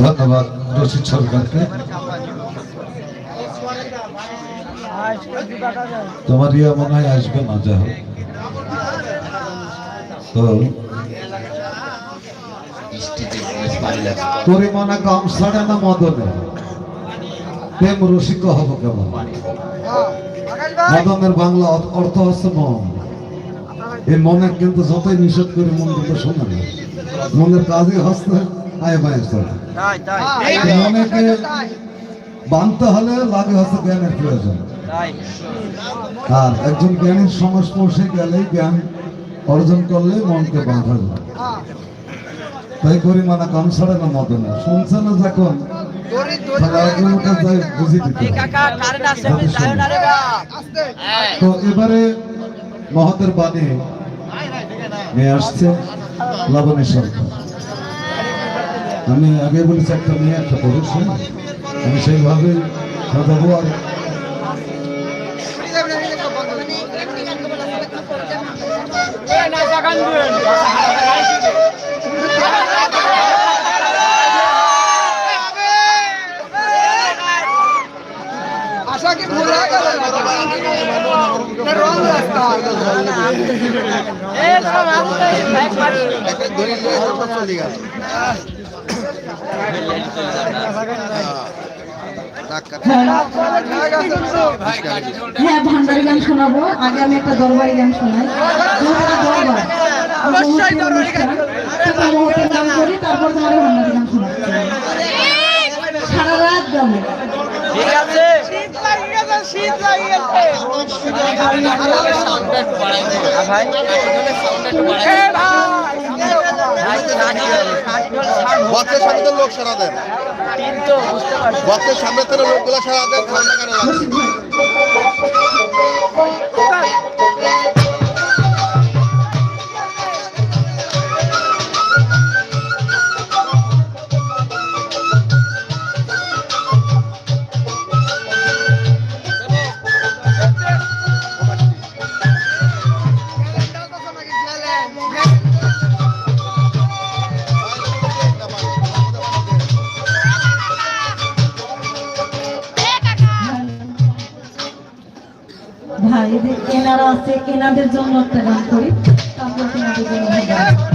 ধন্যবাদ রশিদ সরকারকে। তোমার ইয়া মনে হয় আসবে না যা হোক। তো পরিমাণে কম ছাড়ে না মদনে? প্রেম রসিক হব কেমন? মদনের বাংলা অর্থ হচ্ছে মন। এই মনে কিন্তু যতই নিষেধ করে, মন কিন্তু মনের কাজই হচ্ছে আয় বায় চলে তাই তাই। এই মনেকে বানতে হলে লাগে হচ্ছে জ্ঞানের প্রয়োজন। আর একজন জ্ঞানীর সংস্পর্শে গেলেই জ্ঞান অর্জন করলে মনকে বাঁধা যায়। তাই পরিমাণে কম ছাড়ে না শুনছে না যখন গা তো এবারে মহতের বাণী নিয়ে আসছে লাবণী সরকার আমি আগে বলেছি একটা মেয়ে একটা পুরুষ হ্যাঁ? আমি সেইভাবে সাজাবো আর আশা কি গেল। হ্যাঁ ভান্ডারি গান শোনাবো। আগে আমি একটা দরবারি গান শোনাই। তারপর তোমার ভান্ডারি গান শোনাচ্ছি সারা রাত গাবো। ঠিক আছে। শীত লাগে গেছে। শীত লাগে গেছে ভাই ভাই বক্সের সামনে তো লোক সারা দেন। বক্সের সামনে তো লোকগুলো সারা দেন ঠান্ডা কেন লাগে ভাই এনারা আছে এনাদের জন্য একটা গান করি। তারপর এনাদের জন্য